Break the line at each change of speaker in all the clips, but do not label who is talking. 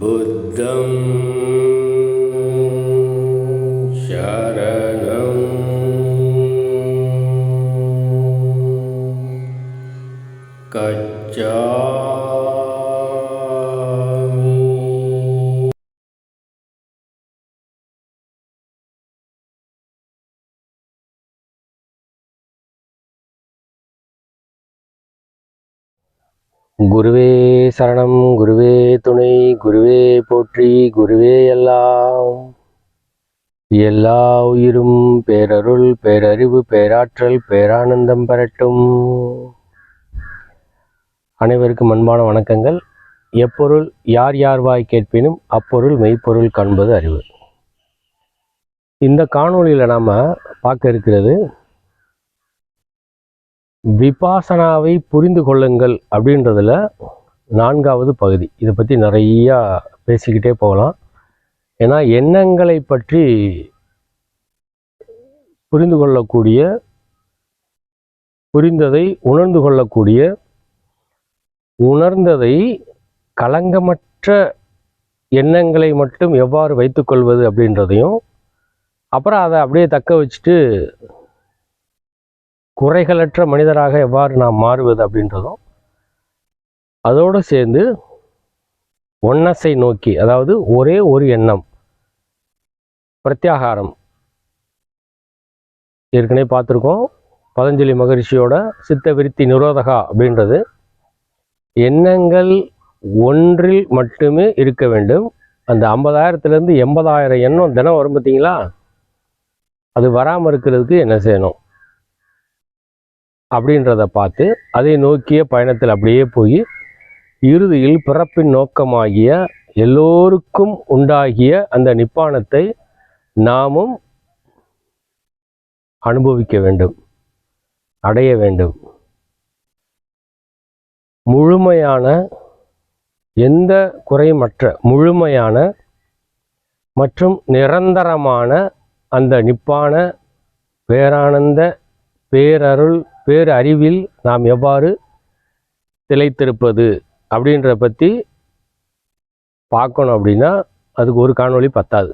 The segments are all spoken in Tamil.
बुद्धं कच्चा
गुरुवे சரணம். குருவே துணை குருவே போற்றி குருவே எல்லாம். எல்லா உயிரும் பேரருள் பேரறிவு பேராற்றல் பேரானந்தம் பெறட்டும். அனைவருக்கும் அன்பான வணக்கங்கள். எப்பொருள் யார் யார் வாய் கேட்பினும் அப்பொருள் மெய்ப்பொருள் காண்பது அறிவு. இந்த காணொளியில் நாம் பார்க்க இருக்கிறது விபாசனாவை புரிந்து கொள்ளுங்கள் அப்படின்றதுல நான்காவது பகுதி. இதை பற்றி நிறையா பேசிக்கிட்டே போகலாம். ஏன்னா எண்ணங்களை பற்றி புரிந்து கொள்ளக்கூடிய புரிந்ததை உணர்ந்து கொள்ளக்கூடிய உணர்ந்ததை களங்கமற்ற எண்ணங்களை மட்டும் எவ்வாறு வைத்துக்கொள்வது அப்படின்றதையும் அப்புறம் அதை அப்படியே தக்க வச்சுட்டு குறைகளற்ற மனிதராக எவ்வாறு நாம் மாறுவது அப்படின்றதும் அதோடு சேர்ந்து ஒன்னசை நோக்கி அதாவது ஒரே ஒரு எண்ணம் பிரத்யாகாரம். ஏற்கனவே பார்த்துருக்கோம் பதஞ்சலி மகரிஷியோட சித்த விருத்தி நிரோதகா அப்படின்றது. எண்ணங்கள் ஒன்றில் மட்டுமே இருக்க வேண்டும். அந்த ஐம்பதாயிரத்துலேருந்து எண்பதாயிரம் எண்ணம் தினம் வரும் பார்த்தீங்களா? அது வராமல் இருக்கிறதுக்கு என்ன செய்யணும்? அப்படின்றத பார்த்து அதை நோக்கிய பயணத்தில் அப்படியே போய் இறுதியில் பிறப்பின் நோக்கமாகிய எல்லோருக்கும் உண்டாகிய அந்த நிப்பாணத்தை நாமும் அனுபவிக்க வேண்டும் அடைய வேண்டும். முழுமையான எந்த குறைமற்ற முழுமையான மற்றும் நிரந்தரமான அந்த நிப்பான பேரானந்த பேரருள் பேரறிவில் நாம் எவ்வாறு திளைத்திருப்பது? அப்படின்ற பற்றி பார்க்கணும் அப்படின்னா அதுக்கு ஒரு காணொலி பத்தாது.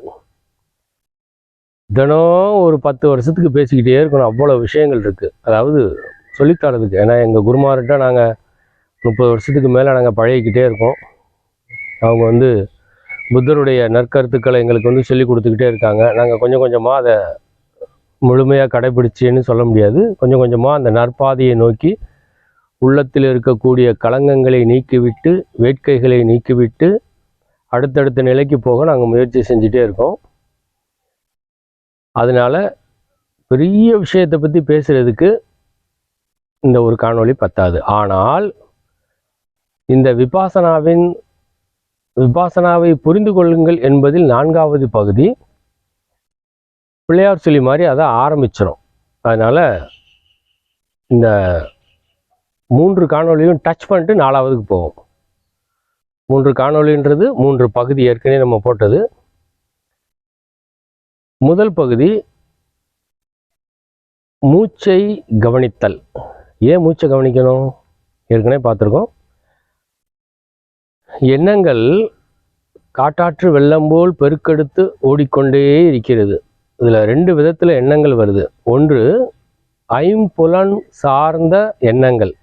தினம் ஒரு பத்து வருஷத்துக்கு பேசிக்கிட்டே இருக்கணும். அவ்வளோ விஷயங்கள் இருக்குது அதாவது சொல்லித்தரதுக்கு ஏன்னா எங்கள் குருமார்கிட்ட நாங்கள் முப்பது வருஷத்துக்கு மேலே நாங்கள் பழகிக்கிட்டே இருக்கோம். அவங்க வந்து புத்தருடைய நற்கருத்துக்களை எங்களுக்கு வந்து சொல்லி கொடுத்துக்கிட்டே இருக்காங்க. நாங்கள் கொஞ்சம் கொஞ்சமாக அதை முழுமையாக கடைபிடிச்சேன்னு சொல்ல முடியாது. கொஞ்சம் கொஞ்சமாக அந்த நற்பாதையை நோக்கி உள்ளத்தில் இருக்கக்கூடிய களங்கங்களை நீக்கிவிட்டு வேட்கைகளை நீக்கிவிட்டு அடுத்தடுத்த நிலைக்கு போக நாங்கள் முயற்சி செஞ்சுட்டே இருக்கோம். அதனால் பெரிய விஷயத்தை பற்றி பேசுகிறதுக்கு இந்த ஒரு காணொளி பத்தாது. ஆனால் இந்த விபாசனாவின் விபாசனாவை புரிந்து கொள்ளுங்கள் என்பதில் நான்காவது பகுதி பிள்ளையார் சொல்லி மாதிரி அதை ஆரம்பிச்சிடும் அதனால் இந்த மூன்று காணொளியும் டச் பண்ணிட்டு நாலாவதுக்கு போவோம். மூன்று காணொளின்றது மூன்று பகுதி ஏற்கனவே நம்ம போட்டது. முதல் பகுதி மூச்சை கவனித்தல். ஏன் மூச்சை கவனிக்கணும்? ஏற்கனவே பார்த்துருக்கோம். எண்ணங்கள் காட்டாற்று வெள்ளம் போல் பெருக்கெடுத்து ஓடிக்கொண்டே இருக்கிறது. இதில் ரெண்டு விதத்தில் எண்ணங்கள் வருது. ஒன்று ஐம்புலன் சார்ந்த எண்ணங்கள்.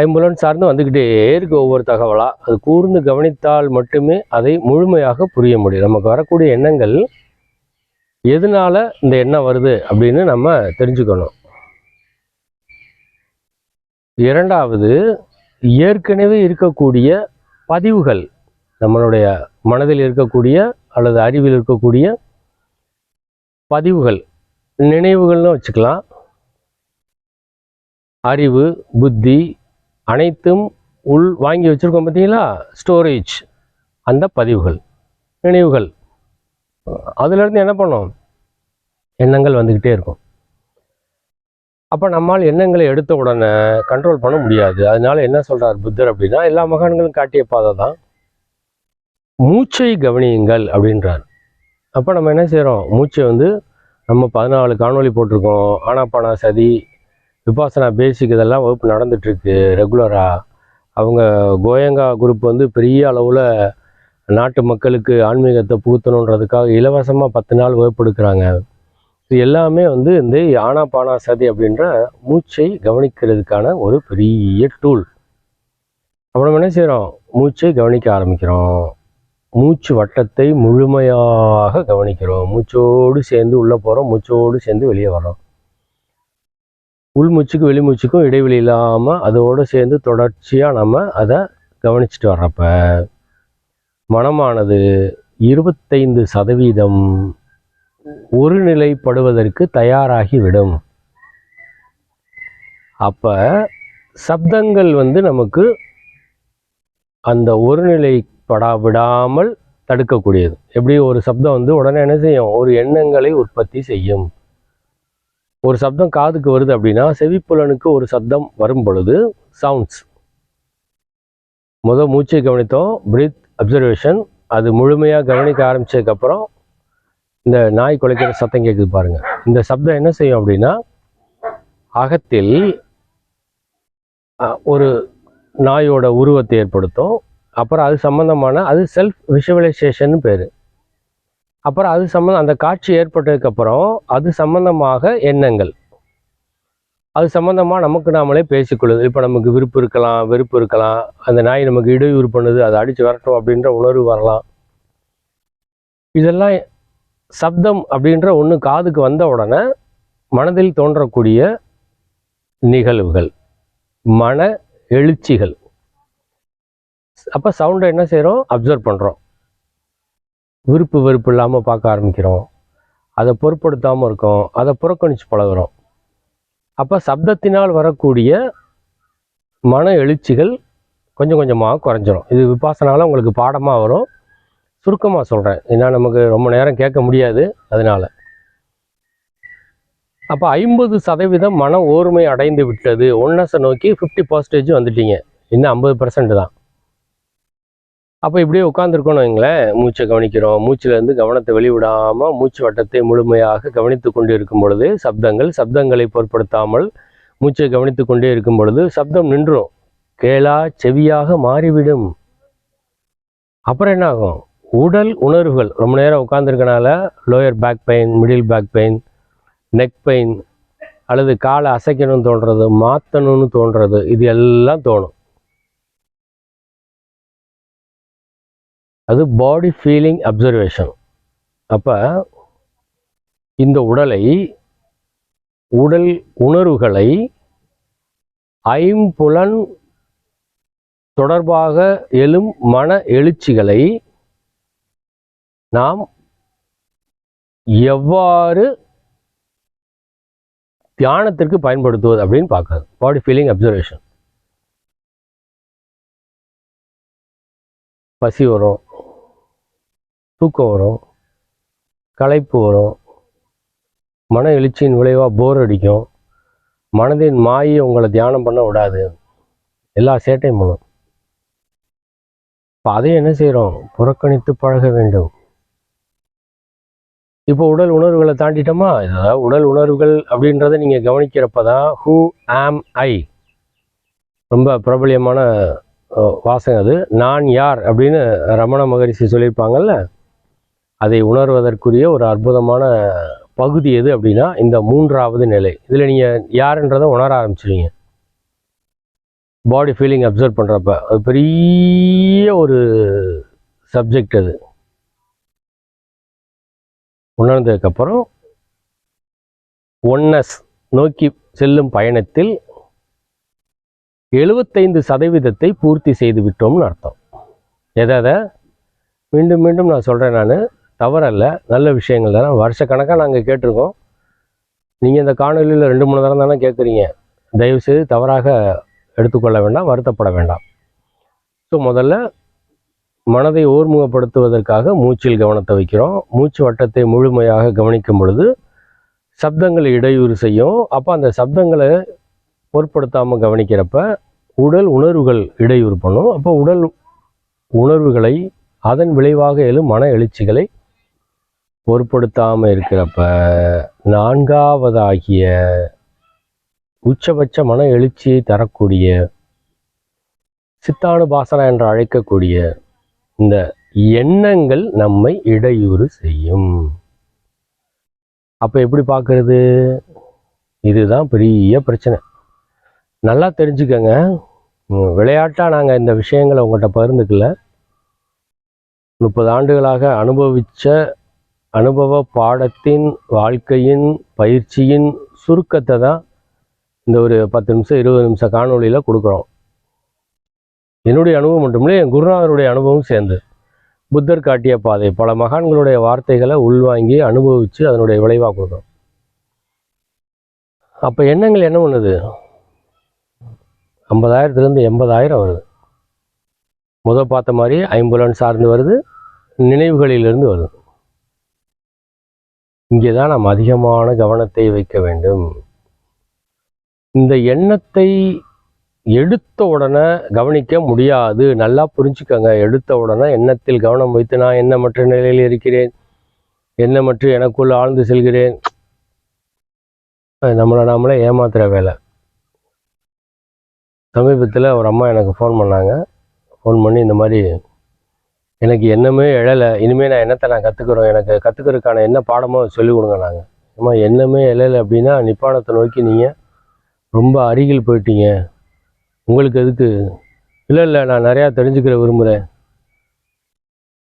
ஐம்புலன் சார்ந்து வந்துக்கிட்டே இருக்கு ஒவ்வொரு தகவலாக அது கூர்ந்து கவனித்தால் மட்டுமே அதை முழுமையாக புரிய முடியும். நமக்கு வரக்கூடிய எண்ணங்கள் எதனால் இந்த எண்ணம் வருது அப்படின்னு நம்ம தெரிஞ்சுக்கணும். இரண்டாவது ஏற்கனவே இருக்கக்கூடிய பதிவுகள் நம்மளுடைய மனதில் இருக்கக்கூடிய அல்லது அறிவில் இருக்கக்கூடிய பதிவுகள் நினைவுகள்னு வச்சுக்கலாம். அறிவு புத்தி அனைத்தும் உள் வாங்கி வச்சுருக்கோம் பார்த்தீங்களா? ஸ்டோரேஜ் அந்த பதிவுகள் நினைவுகள். அதுலேருந்து என்ன பண்ணோம்? எண்ணங்கள் வந்துக்கிட்டே இருக்கும். அப்போ நம்மால் எண்ணங்களை எடுத்த உடனே கண்ட்ரோல் பண்ண முடியாது. அதனால என்ன சொல்கிறார் புத்தர் அப்படின்னா எல்லா மகான்களும் காட்டிய பாதை தான். மூச்சை கவனியுங்கள் அப்படின்றார். அப்போ நம்ம என்ன செய்கிறோம் மூச்சை வந்து நம்ம பதினாலு காணொளி போட்டிருக்கோம். ஆனாப்பானா சதி விபாசனா பேசிக் இதெல்லாம் வகுப்பு நடந்துகிட்ருக்கு ரெகுலராக அவங்க கோயங்கா குரூப் வந்து பெரிய அளவில் நாட்டு மக்களுக்கு ஆன்மீகத்தை புகுத்தணுன்றதுக்காக இலவசமாக பத்து நாள் வகுப்பெடுக்கிறாங்க இது எல்லாமே வந்து இந்த ஆனாபானா சதி அப்படின்ற மூச்சை கவனிக்கிறதுக்கான ஒரு பெரிய டூல் அப்புறம் என்ன செய்கிறோம் மூச்சை கவனிக்க ஆரம்பிக்கிறோம். மூச்சு வட்டத்தை முழுமையாக கவனிக்கிறோம். மூச்சோடு சேர்ந்து உள்ளே போகிறோம் மூச்சோடு சேர்ந்து வெளியே வர்றோம். உள்மூச்சுக்கும் வெளிமூச்சுக்கும் இடைவெளி இல்லாமல் அதோடு சேர்ந்து தொடர்ச்சியாக நம்ம அதை கவனிச்சுட்டு வர்றப்ப மனமானது இருபத்தைந்து சதவீதம் ஒருநிலைப்படுவதற்கு தயாராகிவிடும் அப்போ சப்தங்கள் வந்து நமக்கு அந்த ஒருநிலைப்படா விடாமல் தடுக்கக்கூடியது. எப்படி ஒரு சப்தம் வந்து உடனே என்ன செய்யும்? ஒரு எண்ணங்களை உற்பத்தி செய்யும். ஒரு சப்தம் காதுக்கு வருது அப்படின்னா செவிப்புலனுக்கு ஒரு சப்தம் வரும் பொழுது சவுண்ட்ஸ் முதல் மூச்சை கவனித்தோம் பிரீத் அப்சர்வேஷன் அது முழுமையாக கவனிக்க ஆரம்பித்ததுக்கப்புறம் இந்த நாய் குலைக்கிற சத்தம் கேட்குது பாருங்கள் இந்த சப்தம் என்ன செய்யும் அப்படின்னா அகத்தில் ஒரு நாயோட உருவத்தை ஏற்படுத்தும். அப்புறம் அது சம்மந்தமான அது செல்ஃப் விஷுவலைசேஷன் பேர். அப்புறம் அது சம்மந்தம் அந்த காட்சி ஏற்பட்டதுக்கப்புறம் அது சம்பந்தமாக எண்ணங்கள். அது சம்மந்தமாக நமக்கு நாமளே பேசிக்கொள்ளுது இப்போ நமக்கு விருப்பம் இருக்கலாம் வெறுப்பு இருக்கலாம் அந்த நாய் நமக்கு இடையூறு பண்ணுது அதை அடித்து வரட்டும் அப்படின்ற உணர்வு வரலாம். இதெல்லாம் சப்தம் அப்படின்ற ஒன்று காதுக்கு வந்த உடனே மனதில் தோன்றக்கூடிய நிகழ்வுகள் மன எழுச்சிகள். அப்போ சவுண்டை என்ன செய்கிறோம் அப்சர்வ் பண்ணுறோம் விருப்பு வெறுப்பு இல்லாமல் பார்க்க ஆரம்பிக்கிறோம். அதை பொருட்படுத்தாமல் இருக்கோம். அதை புறக்கணித்து பழகுறோம். அப்போ சப்தத்தினால் வரக்கூடிய மன எழுச்சிகள் கொஞ்சம் கொஞ்சமாக குறைஞ்சிரும். இது விபாசனால உங்களுக்கு பாடமாக வரும். சுருக்கமாக சொல்கிறேன் ஏன்னா நமக்கு ரொம்ப நேரம் கேட்க முடியாது. அதனால். அப்போ ஐம்பது சதவீதம் மன ஓர்மை அடைந்து விட்டது. ஒன்னஸை நோக்கி ஃபிஃப்டி பர்சன்டேஜ் வந்துட்டீங்க. இன்னும் ஐம்பது பர்சன்ட் தான். அப்போ இப்படியே உட்காந்துருக்கோன்னு வைங்களேன். மூச்சை கவனிக்கிறோம். மூச்சிலேருந்து கவனத்தை வெளிவிடாமல் மூச்சு வட்டத்தை முழுமையாக கவனித்து கொண்டு இருக்கும் பொழுது சப்தங்கள் சப்தங்களை பொருட்படுத்தாமல் மூச்சை கவனித்து கொண்டே இருக்கும் பொழுது சப்தம் நின்றும். கேளா செவியாக மாறிவிடும். அப்புறம் என்ன ஆகும் உடல் உணர்வுகள். ரொம்ப நேரம் உட்காந்துருக்கனால lower back pain middle back pain neck pain அல்லது காலை அசைக்கணும்னு தோன்றது மாற்றணும்னு தோன்றது இது எல்லாம் தோணும். அது பாடி ஃபீலிங் அப்சர்வேஷன் அப்போ இந்த உடலை உடல் உணர்வுகளை ஐம்புலன் தொடர்பாக எழும் மன எழுச்சிகளை நாம் எவ்வாறு தியானத்திற்கு பயன்படுத்துவது அப்படின்னு பார்க்குறது பாடி ஃபீலிங் அப்சர்வேஷன் பசி வரும். தூக்கம் வரும் களைப்பு வரும் மன எழுச்சியின் விளைவாக போர் அடிக்கும். மனதின் மாயை உங்களை தியானம் பண்ண விடாது. எல்லா சேட்டையும் பண்ணும். இப்போ அதை என்ன செய்கிறோம் புறக்கணித்து பழக வேண்டும். இப்போ உடல் உணர்வுகளை தாண்டிட்டோமா? அதாவது உடல் உணர்வுகள் அப்படின்றத நீங்கள் கவனிக்கிறப்ப தான் ஹூ ஆம் ஐ ரொம்ப பிரபலியமான வாசகம் அது. நான் யார் அப்படின்னு ரமண மகரிஷி சொல்லியிருப்பாங்கல்ல? அதை உணர்வதற்குரிய ஒரு அற்புதமான பகுதி எது அப்படின்னா இந்த மூன்றாவது நிலை. இதில் நீங்கள் யாருன்றதை உணர ஆரம்பிச்சிருவீங்க. பாடி ஃபீலிங் அப்சர்வ் பண்ணுறப்ப அது பெரிய ஒரு சப்ஜெக்ட் அது. உணர்ந்ததுக்கப்புறம் ஒன்னஸ் நோக்கி செல்லும் பயணத்தில் எழுபத்தைந்து சதவீதத்தை பூர்த்தி செய்து விட்டோம்னு அர்த்தம். எதை எதை? மீண்டும் மீண்டும் நான் சொல்கிறேன் நான். தவறல்ல. நல்ல விஷயங்கள் தானே. வருஷக்கணக்காக நாங்கள் கேட்டிருக்கோம். நீங்கள் இந்த காணொலியில் ரெண்டு மூணு தரம் தானே கேட்குறீங்க தயவுசெய்து தவறாக எடுத்துக்கொள்ள வேண்டாம் வருத்தப்பட வேண்டாம். ஸோ முதல்ல மனதை ஓர்முகப்படுத்துவதற்காக மூச்சில் கவனத்தை வைக்கிறோம். மூச்சு வட்டத்தை முழுமையாக கவனிக்கும் பொழுது சப்தங்களை இடையூறு செய்யும். அப்போ அந்த சப்தங்களை பொருட்படுத்தாமல் கவனிக்கிறப்ப உடல் உணர்வுகள் இடையூறு பண்ணும். அப்போ உடல் உணர்வுகளை அதன் விளைவாக எழும் மன எழுச்சிகளை பொருட்படுத்தாமல் இருக்கிறப்ப நான்காவதாகிய உச்சபட்ச மன எழுச்சியை தரக்கூடிய சித்தானுபாசனா என்று அழைக்கக்கூடிய இந்த எண்ணங்கள் நம்மை இடையூறு செய்யும். அப்போ எப்படி பார்க்கறது? இதுதான் பெரிய பிரச்சனை. நல்லா தெரிஞ்சுக்கங்க. விளையாட்டாக நாங்கள் இந்த விஷயங்களை உங்கள்கிட்ட பகிர்ந்துக்கல. முப்பது ஆண்டுகளாக அனுபவித்த அனுபவ பாடத்தின் வாழ்க்கையின் பயிற்சியின் சுருக்கத்தை தான் இந்த ஒரு பத்து நிமிஷம் இருபது நிமிஷம் காணொளியில் கொடுக்குறோம். என்னுடைய அனுபவம் மட்டுமில்லை என் குருநாதருடைய அனுபவம் சேர்ந்து புத்தர் காட்டிய பாதை பல மகான்களுடைய வார்த்தைகளை உள்வாங்கி அனுபவித்து அதனுடைய விளைவாக கொடுக்குறோம். அப்போ எண்ணங்கள் என்ன பண்ணுது? ஐம்பதாயிரத்துலேருந்து எண்பதாயிரம் வருது. முத பார்த்த மாதிரி ஐம்புலன் சார்ந்து வருது நினைவுகளிலிருந்து வருது. இங்கே தான் நாம் அதிகமான கவனத்தை வைக்க வேண்டும். இந்த எண்ணத்தை எடுத்த உடனே கவனிக்க முடியாது. நல்லா புரிஞ்சுக்கோங்க. எடுத்த உடனே எண்ணத்தில் கவனம் வைத்து நான் எண்ணமற்ற நிலையில் இருக்கிறேன். எண்ணமற்று எனக்குள் ஆழ்ந்து செல்கிறேன். அது நம்மளை நாமளே ஏமாத்துகிற வேலை. சமீபத்தில் ஒரு அம்மா எனக்கு ஃபோன் பண்ணாங்க. ஃபோன் பண்ணி இந்த மாதிரி எனக்கு என்னமே எழலை. இனிமேல் நான் என்னத்தை நான் கற்றுக்குறோம் எனக்கு கற்றுக்கிறதுக்கான என்ன பாடமோ சொல்லிக் கொடுங்க நாங்கள் அம்மா என்னமே எழலை அப்படின்னா நிப்பாணத்தை நோக்கி நீங்கள் ரொம்ப அருகில் போயிட்டீங்க. உங்களுக்கு எதுக்கு? இல்லை இல்லை நான் நிறையா தெரிஞ்சுக்கிற விரும்புகிறேன்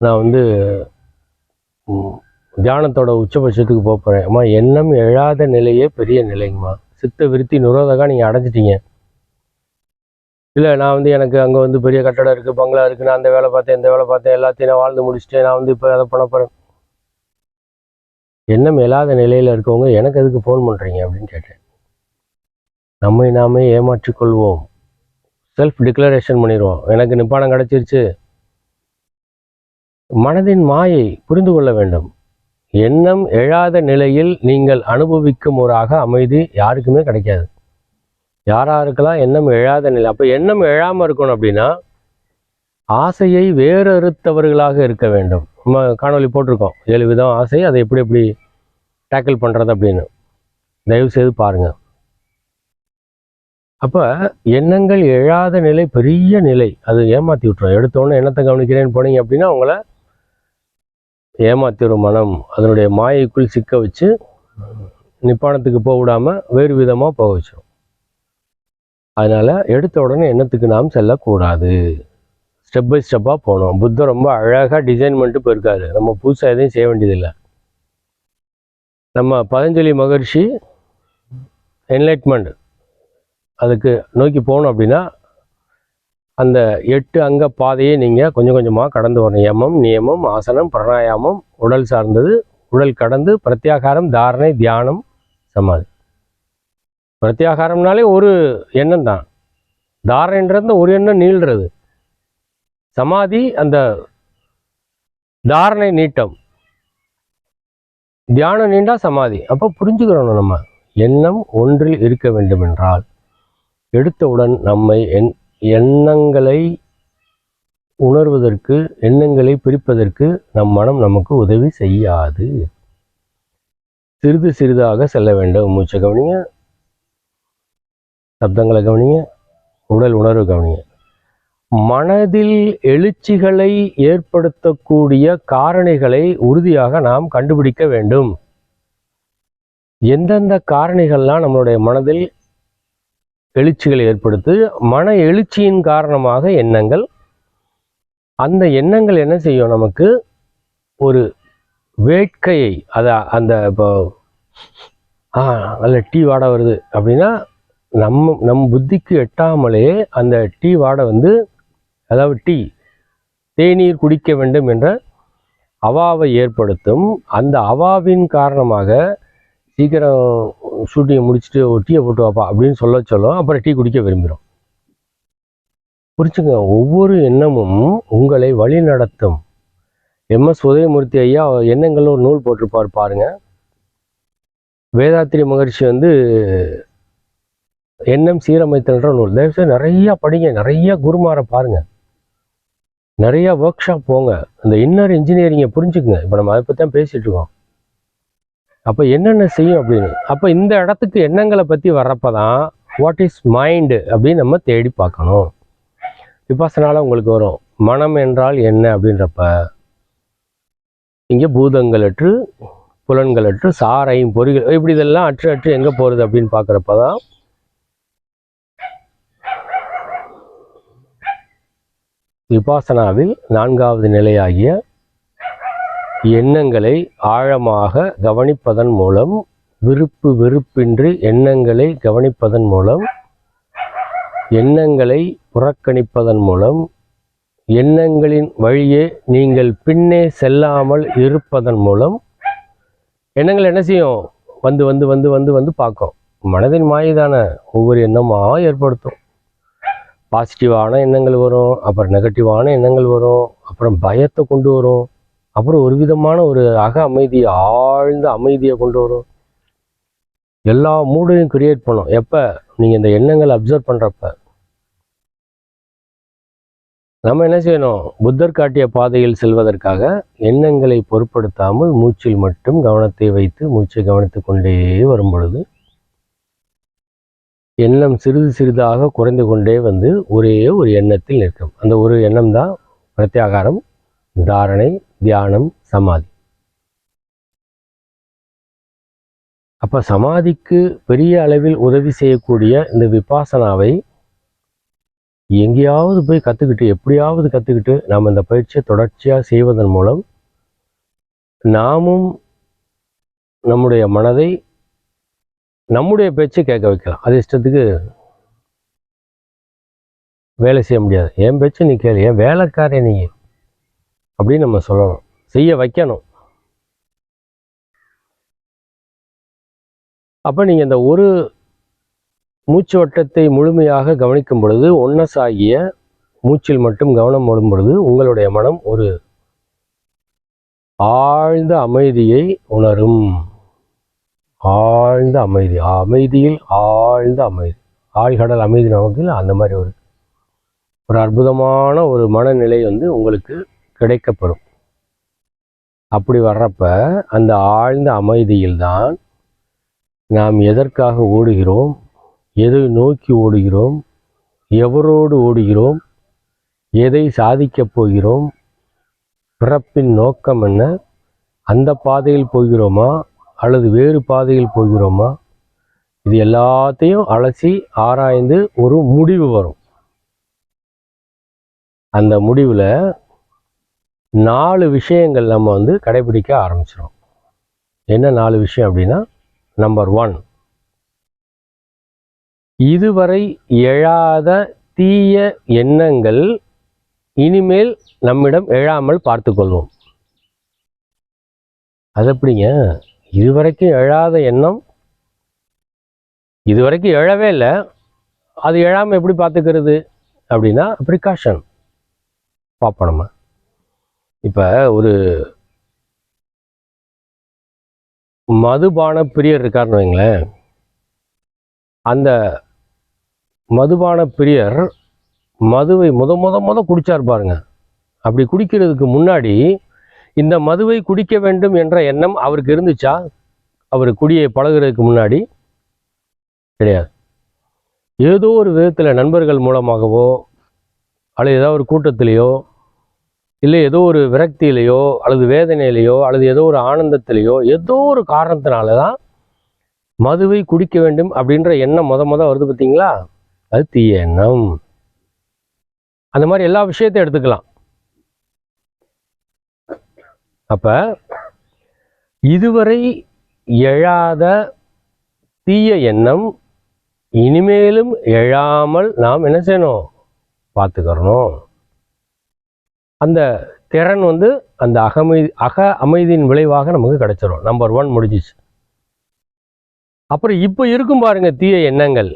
நான் வந்து தியானத்தோட உச்சபட்சத்துக்கு போக போகிறேன் அம்மா எண்ணம் எழாத நிலையே பெரிய நிலைங்கம்மா. சித்த விருத்தி நிரோதகா நீங்கள் அடைஞ்சிட்டீங்க. இல்லை நான் வந்து எனக்கு அங்கே வந்து பெரிய கட்டடம் இருக்குது பங்களா இருக்குது நான் அந்த வேலை பார்த்தேன் இந்த வேலை பார்த்தேன் எல்லாத்தையும் நான் வாழ்ந்து முடிச்சிட்டேன் நான் வந்து இப்போ அதை பண்ண போகிறேன் எண்ணம் இல்லாத நிலையில் இருக்கவங்க எனக்கு எதுக்கு ஃபோன் பண்ணுறீங்க அப்படின்னு கேட்டேன். நம்மை நாமே ஏமாற்றிக் கொள்வோம். செல்ஃப் டிக்ளரேஷன் பண்ணிடுவோம். எனக்கு நிப்பாடம் கிடச்சிருச்சு. மனதின் மாயை புரிந்து கொள்ள வேண்டும். எண்ணம் எழாத நிலையில் நீங்கள் அனுபவிக்கும் ஒரு அக அமைதி யாருக்குமே கிடைக்காது. யாராருக்கெல்லாம் எண்ணம் எழாத நிலை. அப்போ எண்ணம் எழாமல் இருக்கணும் அப்படின்னா ஆசையை வேறறுத்தவர்களாக இருக்க வேண்டும். நம்ம காணொளி போட்டிருக்கோம். ஏழு விதம் ஆசை அதை எப்படி எப்படி டேக்கிள் பண்ணுறது அப்படின்னு. தயவு செய்து பாருங்கள் அப்போ எண்ணங்கள் எழாத நிலை பெரிய நிலை. அது ஏமாற்றி விட்டுரும். எடுத்தோன்னே எண்ணத்தை கவனிக்கிறேன்னு போனீங்க அப்படின்னா அவங்கள ஏமாத்திரும் மனம். அதனுடைய மாயைக்குள் சிக்க வச்சு நிப்பாணத்துக்கு போக விடாமல் வேறு விதமாக போக வச்சிடும் அதனால் எடுத்த உடனே எண்ணத்துக்கு நாம் செல்லக்கூடாது? ஸ்டெப் பை ஸ்டெப்பாக போகணும் புத்தர் ரொம்ப அழகாக டிசைன் பண்ணிட்டு போயிருக்காரு. நம்ம புதுசாக எதையும் செய்ய வேண்டியதில்லை. நம்ம பதஞ்சலி மகர்ஷி என்லைட்மெண்ட் அதுக்கு நோக்கி போகணும் அப்படின்னா அந்த எட்டு அங்க பாதையை நீங்கள் கொஞ்சம் கொஞ்சமாக கடந்து வரணும். யமம் நியமம் ஆசனம் பிராணாயாமம் உடல் சார்ந்தது உடல் கடந்து பிரத்யாகாரம் தாரணை தியானம் சமாதி. பிரத்யாகாரம்னாலே ஒரு எண்ணம் தான் தாரணைன்றது ஒரு எண்ணம் நீள்றது. சமாதி அந்த தாரணை நீட்டம். தியானம் நீண்டா சமாதி. அப்போ புரிஞ்சுக்கிறோம் நம்ம. எண்ணம் ஒன்றில் இருக்க வேண்டும் என்றால் எடுத்தவுடன் நம்மை எண் எண்ணங்களை உணர்வதற்கு எண்ணங்களை பிரிப்பதற்கு நம் மனம் நமக்கு உதவி செய்யாது. சிறிது சிறிதாக செல்ல வேண்டும். மூச்சை கவனிங்க. சப்தங்களை கவனிங்க உடல் உணர்வு கவனிங்க. மனதில் எழுச்சிகளை ஏற்படுத்தக்கூடிய காரணிகளை உறுதியாக நாம் கண்டுபிடிக்க வேண்டும். எந்தெந்த காரணிகள்லாம் நம்மளுடைய மனதில் எழுச்சிகளை ஏற்படுத்து மன எழுச்சியின் காரணமாக எண்ணங்கள் அந்த எண்ணங்கள் என்ன செய்யும் நமக்கு? ஒரு வேட்கையை அதை அந்த இப்போ ஆ நல்ல டீ வாடை வருது அப்படின்னா நம்ம நம் புத்திக்கு எட்டாமலே அந்த டீ வாடை வந்து அதாவது டீ தேநீர் குடிக்க வேண்டும் என்ற அவாவை ஏற்படுத்தும். அந்த அவாவின் காரணமாக சீக்கிரம் ஷூட்டிங்கை முடிச்சுட்டு ஒரு டீயை போட்டு வாப்பா அப்படின்னு சொல்ல சொல்லும் அப்புறம் டீ குடிக்க விரும்புகிறோம். புரிச்சுங்க ஒவ்வொரு எண்ணமும் உங்களை வழி நடத்தும். எம்எஸ் உதயமூர்த்தி ஐயா எண்ணங்கள் ஒரு நூல் போட்டிருப்பார் பாருங்கள் வேதாத்திரி மகர்ஷி வந்து எண்ணம் சீரமைத்தல்ன்ற நூல் தயவுசெய்து நிறையா படிங்க. நிறையா குருமாரை பாருங்கள் நிறையா ஒர்க் ஷாப் போங்க. அந்த இன்னர் இன்ஜினியரிங்கை புரிஞ்சுக்குங்க. இப்போ நம்ம அதை பற்றி தான் பேசிகிட்டு இருக்கோம். அப்போ என்னென்ன செய்யும் அப்படின்னு. அப்போ இந்த இடத்துக்கு எண்ணங்களை பற்றி வர்றப்ப தான் வாட் இஸ் மைண்டு அப்படின்னு நம்ம தேடி பார்க்கணும். விபாசனால உங்களுக்கு வரும். மனம் என்றால் என்ன அப்படின்றப்ப இங்கே பூதங்களற்று புலன்களற்று சாரையும் பொறிகள் இப்படி இதெல்லாம் அற்று அற்று எங்கே போகிறது அப்படின்னு பார்க்குறப்ப தான் விபாசனாவில் நான்காவது நிலையாகிய எண்ணங்களை ஆழமாக கவனிப்பதன் மூலம் விருப்பு வெறுப்பின்றி எண்ணங்களை கவனிப்பதன் மூலம் எண்ணங்களை புறக்கணிப்பதன் மூலம் எண்ணங்களின் வழியே நீங்கள் பின்னே செல்லாமல் இருப்பதன் மூலம் எண்ணங்கள் என்ன செய்யும்? வந்து வந்து வந்து வந்து வந்து பார்க்கும். மனதின் மாயதான. ஒவ்வொரு எண்ணமாக ஏற்படுத்தும். பாசிட்டிவான எண்ணங்கள் வரும் அப்புறம் நெகட்டிவான எண்ணங்கள் வரும் அப்புறம் பயத்தை கொண்டு வரும் அப்புறம் ஒரு விதமான ஒரு அக அமைதி ஆழ்ந்த அமைதியை கொண்டு வரும். எல்லா மூடையும் கிரியேட் பண்ணும். எப்போ? நீங்கள் இந்த எண்ணங்களை அப்சர்வ் பண்ணுறப்ப நம்ம என்ன செய்யணும்? புத்தர் காட்டிய பாதையில் செல்வதற்காக எண்ணங்களை பொருட்படுத்தாமல் மூச்சில் மட்டும் கவனத்தை வைத்து மூச்சை கவனித்து கொண்டே வரும் பொழுது எண்ணம் சிறிது சிறிதாக குறைந்து கொண்டே வந்து ஒரே ஒரு எண்ணத்தில் நிற்கும். அந்த ஒரு எண்ணம் தான் பிரத்யாகாரம் தாரணை தியானம் சமாதி. அப்போ சமாதிக்கு பெரிய அளவில் உதவி செய்யக்கூடிய இந்த விபாசனாவை எங்கேயாவது போய் கற்றுக்கிட்டு எப்படியாவது கற்றுக்கிட்டு நாம் இந்த பயிற்சியை தொடர்ச்சியாக செய்வதன் மூலம் நாமும் நம்முடைய மனதை நம்முடைய பேச்சை கேட்க வைக்கலாம். அது இஷ்டத்துக்கு வேலை செய்ய முடியாது. என் பேச்சு நீ கேளு. என் வேலைக்காரே நீ அப்படின்னு நம்ம சொல்லணும். செய்ய வைக்கணும். அப்போ நீங்கள் இந்த ஒரு மூச்சு வட்டத்தை முழுமையாக கவனிக்கும் பொழுது ஒன்னஸ் ஆகிய மூச்சில் மட்டும் கவனம் போடும் பொழுது உங்களுடைய மனம் ஒரு ஆழ்ந்த அமைதியை உணரும். ஆழ்ந்த அமைதி. அமைதியில் ஆழ்ந்த அமைதி. ஆழ்கடல் அமைதி நமக்கு அந்த மாதிரி ஒரு ஒரு அற்புதமான ஒரு மனநிலை வந்து உங்களுக்கு கிடைக்கப்பெறும். அப்படி வர்றப்ப அந்த ஆழ்ந்த அமைதியில்தான் நாம் எதற்காக ஓடுகிறோம் எதை நோக்கி ஓடுகிறோம் எவரோடு ஓடுகிறோம் எதை சாதிக்கப் போகிறோம் பிறப்பின் நோக்கம் என்ன அந்த பாதையில் போகிறோமா அல்லது வேறு பாதையில் போகிறோமா? இது எல்லாத்தையும் அலசி ஆராய்ந்து ஒரு முடிவு வரும். அந்த முடிவில் நாலு விஷயங்கள் நம்ம வந்து கடைபிடிக்க ஆரம்பிச்சிடும் என்ன நாலு விஷயம் அப்படின்னா நம்பர் ஒன் இதுவரை எழாத தீய எண்ணங்கள் இனிமேல் நம்மிடம் எழாமல் பார்த்துக்கொள்வோம். அது எப்படிங்க? இதுவரைக்கும் எழாத எண்ணம் இதுவரைக்கும் எழவே இல்லை. அது எழாமல் எப்படி பார்த்துக்கிறது அப்படின்னா ப்ரிகாஷன் பார்ப்போம் நம்ம. இப்போ ஒரு மதுபான பிரியர் இருக்காருன்னு வைங்களேன். அந்த மதுபான பிரியர் மதுவை முத முத முத குடிச்சார் பாருங்க. அப்படி குடிக்கிறதுக்கு முன்னாடி இந்த மதுவை குடிக்க வேண்டும் என்ற எண்ணம் அவருக்கு இருந்துச்சா? அவர் குடியை பழகுறதுக்கு முன்னாடி? கிடையாது. ஏதோ ஒரு விதத்தில் நண்பர்கள் மூலமாகவோ அல்லது ஏதோ ஒரு கூட்டத்திலேயோ இல்லை ஏதோ ஒரு விரக்தியிலையோ அல்லது வேதனையிலையோ அல்லது ஏதோ ஒரு ஆனந்தத்திலேயோ ஏதோ ஒரு காரணத்தினால தான் மதுவை குடிக்க வேண்டும் அப்படின்ற எண்ணம் மொத மொதல் வருது பார்த்தீங்களா அது தீய எண்ணம். அந்த மாதிரி எல்லா விஷயத்தையும் எடுத்துக்கலாம். அப்போ இதுவரை எழாத தீய எண்ணம் இனிமேலும் எழாமல் நாம் என்ன செய்யணும்? பார்த்துக்கிறணும். அந்த திறன் வந்து அந்த அகமைதி அக அமைதியின் விளைவாக நமக்கு கிடைச்சிடும் நம்பர் ஒன் முடிஞ்சிச்சு. அப்புறம் இப்போ இருக்கும் பாருங்க தீய எண்ணங்கள்.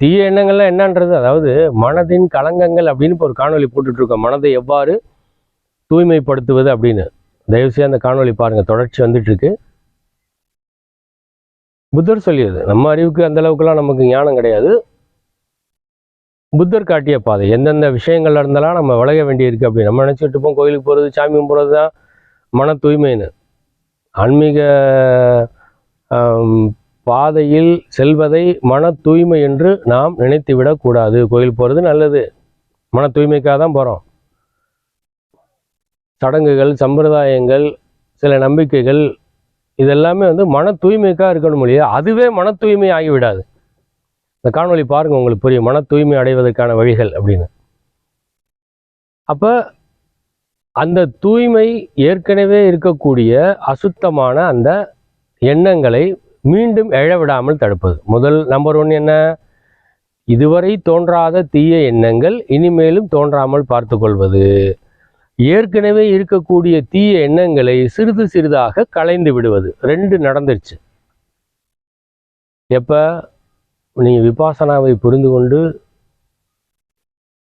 தீய எண்ணங்கள்லாம் என்னன்றது? அதாவது மனதின் களங்கங்கள் அப்படின்னு இப்போ ஒரு காணொலி போட்டுட்ருக்கோம் மனதை எவ்வாறு தூய்மைப்படுத்துவது அப்படின்னு. தயவுசெய்து அந்த காணொலி பாருங்கள் தொடர்ச்சி வந்துட்டுருக்கு புத்தர் சொல்லியது நம்ம அறிவுக்கு அந்த அளவுக்குலாம் நமக்கு ஞானம் கிடையாது. புத்தர் காட்டிய பாதை எந்தெந்த விஷயங்கள்ல இருந்தாலும் நம்ம விலக வேண்டியிருக்கு அப்படி நம்ம நினச்சிட்டு இருப்போம் கோயிலுக்கு போகிறது சாமி கும்பிட்றது தான் மன தூய்மைன்னு. ஆன்மீக பாதையில் செல்வதை மன தூய்மை என்று நாம் நினைத்து விடக்கூடாது கோயில் போகிறது நல்லது. மன தூய்மைக்காக தான் போகிறோம் சடங்குகள் சம்பிரதாயங்கள் சில நம்பிக்கைகள் இதெல்லாமே வந்து மன தூய்மைக்காக இருக்கணும் இல்லையா அதுவே மன தூய்மை ஆகிவிடாது. இந்த காணொலி பாருங்கள் உங்களுக்கு புரியும். மன தூய்மை அடைவதற்கான வழிகள் அப்படின்னு. அப்போ அந்த தூய்மை ஏற்கனவே இருக்கக்கூடிய அசுத்தமான அந்த எண்ணங்களை மீண்டும் எழவிடாமல் தடுப்பது. முதல் நம்பர் ஒன் என்ன? இதுவரை தோன்றாத தீய எண்ணங்கள் இனிமேலும் தோன்றாமல் பார்த்து கொள்வது ஏற்கனவே இருக்கக்கூடிய தீய எண்ணங்களை சிறிது சிறிதாக களைந்து விடுவது. ரெண்டு நடந்துருச்சு. எப்போ? நீங்கள் விபாசனாவை புரிந்து கொண்டு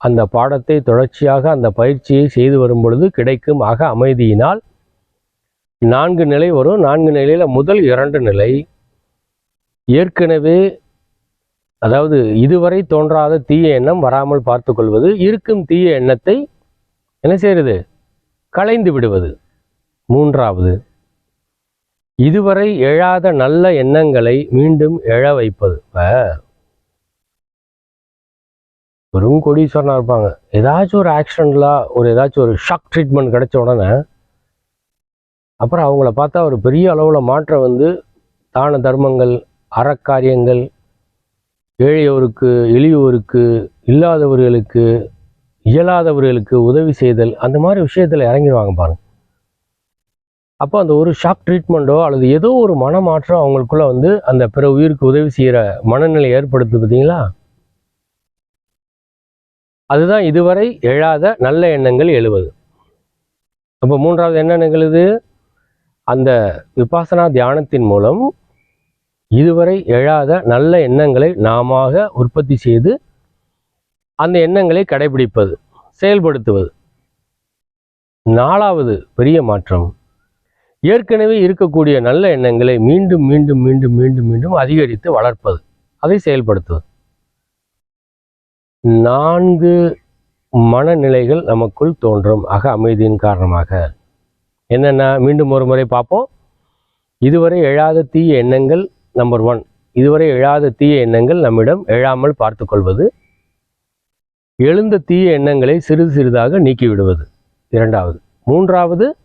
அந்த பாடத்தை தொடர்ச்சியாக அந்த பயிற்சியை செய்து வரும் பொழுது கிடைக்கும் அக அமைதியினால் நான்கு நிலை வரும். நான்கு நிலையில் முதல் இரண்டு நிலை ஏற்கனவே அதாவது இதுவரை தோன்றாத தீய எண்ணம் வராமல் பார்த்து கொள்வது. இருக்கும் தீய எண்ணத்தை என்ன செய்யறது களைந்து விடுவது. மூன்றாவது இதுவரை எழாத நல்ல எண்ணங்களை மீண்டும் எழ வைப்பது. இப்ப வெறும் இருப்பாங்க. ஏதாச்சும் ஒரு ஆக்சிடென்ட்ல ஒரு ஏதாச்சும் ஒரு ஷாக் ட்ரீட்மெண்ட் கிடைச்ச உடனே அப்புறம் அவங்கள பார்த்தா ஒரு பெரிய அளவில் மாற்றம் வந்து தான தர்மங்கள் அறக்காரியங்கள் ஏழையோருக்கு எளியோருக்கு இல்லாதவர்களுக்கு இயலாதவர்களுக்கு உதவி செய்தல் அந்த மாதிரி விஷயத்தில் இறங்கிடுவாங்க பாருங்க. அப்போ அந்த ஒரு ஷாக் ட்ரீட்மெண்ட்டோ அல்லது ஏதோ ஒரு மனமாற்றம் அவங்களுக்குள்ள வந்து அந்த பிற உயிருக்கு உதவி செய்கிற மனநிலை ஏற்படுத்து பார்த்தீங்களா? அதுதான் இதுவரை எழாத நல்ல எண்ணங்கள் எழுவது. அப்போ மூன்றாவது என்ன நிகழுது அந்த விபாசனா தியானத்தின் மூலம் இதுவரை எழாத நல்ல எண்ணங்களை நாம உற்பத்தி செய்து அந்த எண்ணங்களை கடைபிடிப்பது செயல்படுத்துவது. நாலாவது பெரிய மாற்றம். ஏற்கனவே இருக்கக்கூடிய நல்ல எண்ணங்களை மீண்டும் மீண்டும் மீண்டும் மீண்டும் மீண்டும் அதிகரித்து வளர்ப்பது. அதை செயல்படுத்துவது. நான்கு மனநிலைகள் நமக்குள் தோன்றும். அக அமைதியின் காரணமாக. என்னென்ன மீண்டும் ஒரு முறை பார்ப்போம். இதுவரை எழாத தீய எண்ணங்கள் நம்பர் ஒன் இதுவரை எழாத தீய எண்ணங்கள் நம்மிடம் எழாமல் பார்த்து கொள்வது எழுந்த தீய எண்ணங்களை சிறிது சிறிதாக நீக்கிவிடுவது. இரண்டாவது. மூன்றாவது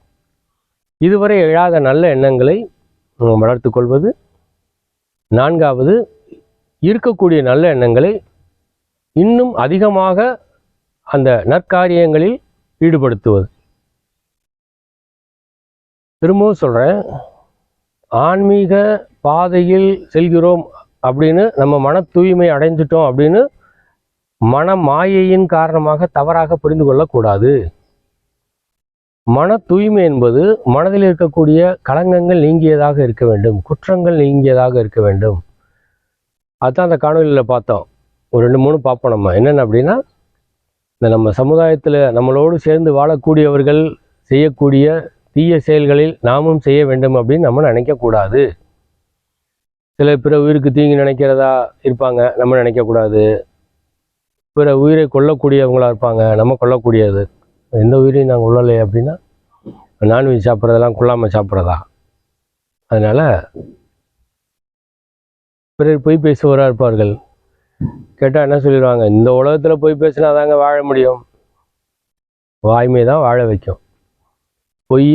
இதுவரை எழாத நல்ல எண்ணங்களை வளர்த்து கொள்வது. நான்காவது இருக்கக்கூடிய நல்ல எண்ணங்களை இன்னும் அதிகமாக அந்த நற்காரியங்களில் ஈடுபடுத்துவது. திரும்பவும் சொல்கிறேன் ஆன்மீக பாதையில் செல்கிறோம் அப்படின்னு நம்ம மன தூய்மை அடைஞ்சிட்டோம் அப்படின்னு மன மாயையின் காரணமாக தவறாக புரிந்து கொள்ளக்கூடாது. மன தூய்மை என்பது மனதில் இருக்கக்கூடிய களங்கங்கள் நீங்கியதாக இருக்க வேண்டும். குற்றங்கள் நீங்கியதாக இருக்க வேண்டும். அதுதான் அந்த காணொலியில் பார்த்தோம். ஒரு ரெண்டு மூணு பார்ப்போம் நம்ம. என்னென்ன அப்படின்னா இந்த நம்ம சமுதாயத்தில் நம்மளோடு சேர்ந்து வாழக்கூடியவர்கள் செய்யக்கூடிய தீய செயல்களில் நாமும் செய்ய வேண்டும் அப்படின்னு நம்ம நினைக்கக்கூடாது. சில பிற உயிருக்கு தீங்கு நினைக்கிறதா இருப்பாங்க. நம்ம நினைக்கக்கூடாது. பிற உயிரை கொல்லக்கூடியவங்களா இருப்பாங்க. நம்ம கொல்லக்கூடியது. எந்த உயிரையும் நாங்கள் கொல்லலை அப்படின்னா நான்வெஜ் சாப்பிட்றதெல்லாம் கொல்லாமல் சாப்பிட்றதா? அதனால் பிறர் பொய் பேசுவராக இருப்பார்கள். கேட்டால் என்ன சொல்லிடுவாங்க? இந்த உலகத்தில் போய் பேசினா தாங்க வாழ முடியும். வாய்மை தான் வாழ வைக்கும். பொய்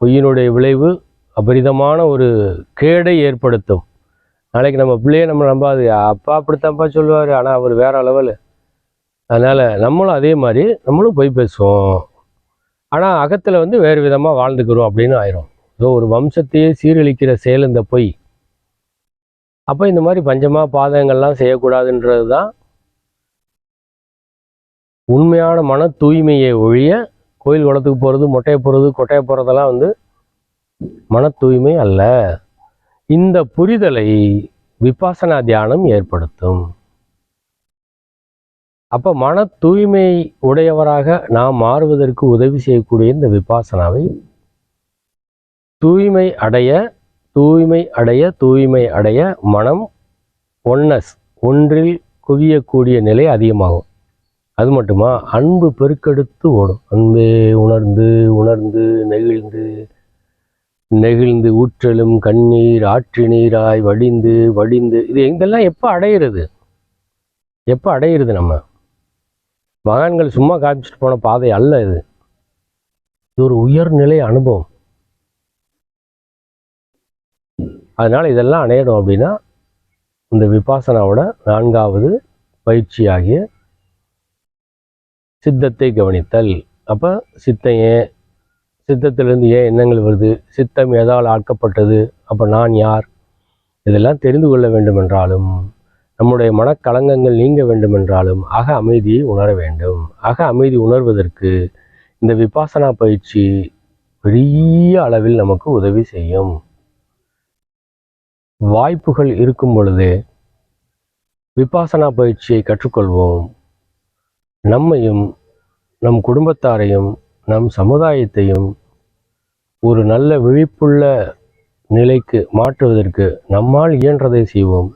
பொய்யினுடைய விளைவு அபரிதமான ஒரு கேடை ஏற்படுத்தும். நாளைக்கு நம்ம பிள்ளையை நம்ம நம்பாது. அப்பா அப்படித்தான்ப்பா சொல்லுவார். ஆனால் அவர் வேற லெவலு. அதனால் நம்மளும் அதே மாதிரி நம்மளும் பொய் பேசுவோம். ஆனால் அகத்தில் வந்து வேறு விதமாக வாழ்ந்துக்கிறோம் அப்படின்னு ஆயிரும். ஸோ ஒரு வம்சத்தையே சீரழிக்கிற செயல் இந்த பொய். அப்போ இந்த மாதிரி பஞ்சமாக பாதகங்கள்லாம் செய்யக்கூடாதுன்றது தான் உண்மையான மன தூய்மையை ஒழிய கோயில் குளத்துக்கு போகிறது மொட்டையை போகிறது கொட்டையை போகிறதெல்லாம் வந்து மன தூய்மை அல்ல. இந்த புரிதலை விபாசனா தியானம் ஏற்படுத்தும். அப்போ மன தூய்மை உடையவராக நாம் மாறுவதற்கு உதவி செய்யக்கூடிய இந்த விபாசனாவை தூய்மை அடைய தூய்மை அடைய தூய்மை அடைய மனம் ஒன்னஸ் ஒன்றில் குவியக்கூடிய நிலை அதிகமாகும். அது மட்டுமா? அன்பு பெருக்கெடுத்து ஓடும். அன்பே உணர்ந்து உணர்ந்து நெகிழ்ந்து நெகிழ்ந்து ஊற்றலும் கண்ணீர் ஆற்று நீராய் வடிந்து வடிந்து இது இதெல்லாம் எப்போ அடையிறது? எப்போ அடையிறது நம்ம? மகான்கள் சும்மா காமிச்சிட்டு போன பாதை அல்ல இது. இது ஒரு உயர்நிலை அனுபவம். அதனால் இதெல்லாம் அணையணும் அப்படின்னா இந்த விபாசனாவோட நான்காவது பயிற்சியாகிய சித்தத்தை கவனித்தல். அப்போ சித்தம் ஏன் சித்தத்திலிருந்து ஏன் எண்ணங்கள் வருது சித்தம் எதால் ஆக்கப்பட்டது அப்போ நான் யார்? இதெல்லாம் தெரிந்து கொள்ள வேண்டுமென்றாலும் நம்முடைய மனக்கலங்கங்கள் நீங்க வேண்டுமென்றாலும் அக அமைதியை உணர வேண்டும். அக அமைதி உணர்வதற்கு இந்த விபாசனா பயிற்சி பெரிய அளவில் நமக்கு உதவி செய்யும். வாய்ப்புகள் இருக்கும் பொழுது விபாசனா பயிற்சியை கற்றுக்கொள்வோம். நம்மையும் நம் குடும்பத்தாரையும் நம் சமுதாயத்தையும் ஒரு நல்ல விழிப்புள்ள நிலைக்கு மாற்றுவதற்கு நம்மால் இயன்றதை செய்வோம்.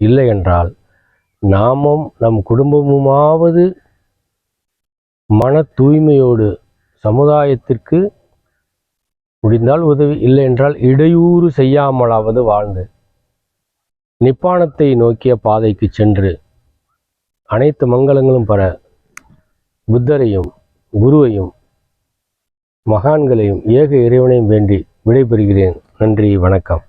இல்லை என்றால் நாமும் நம் குடும்பமுமாவது மன தூய்மையோடு சமுதாயத்திற்கு முடிந்தால் உதவி இல்லை என்றால் இடையூறு செய்யாமலாவது வாழ்ந்து நிப்பாணத்தை நோக்கிய பாதைக்கு சென்று அனைத்து மங்களங்களும் பெற புத்தரையும் குருவையும் மகான்களையும் ஏக இறைவனையும் வேண்டி விடைபெறுகிறேன். நன்றி வணக்கம்.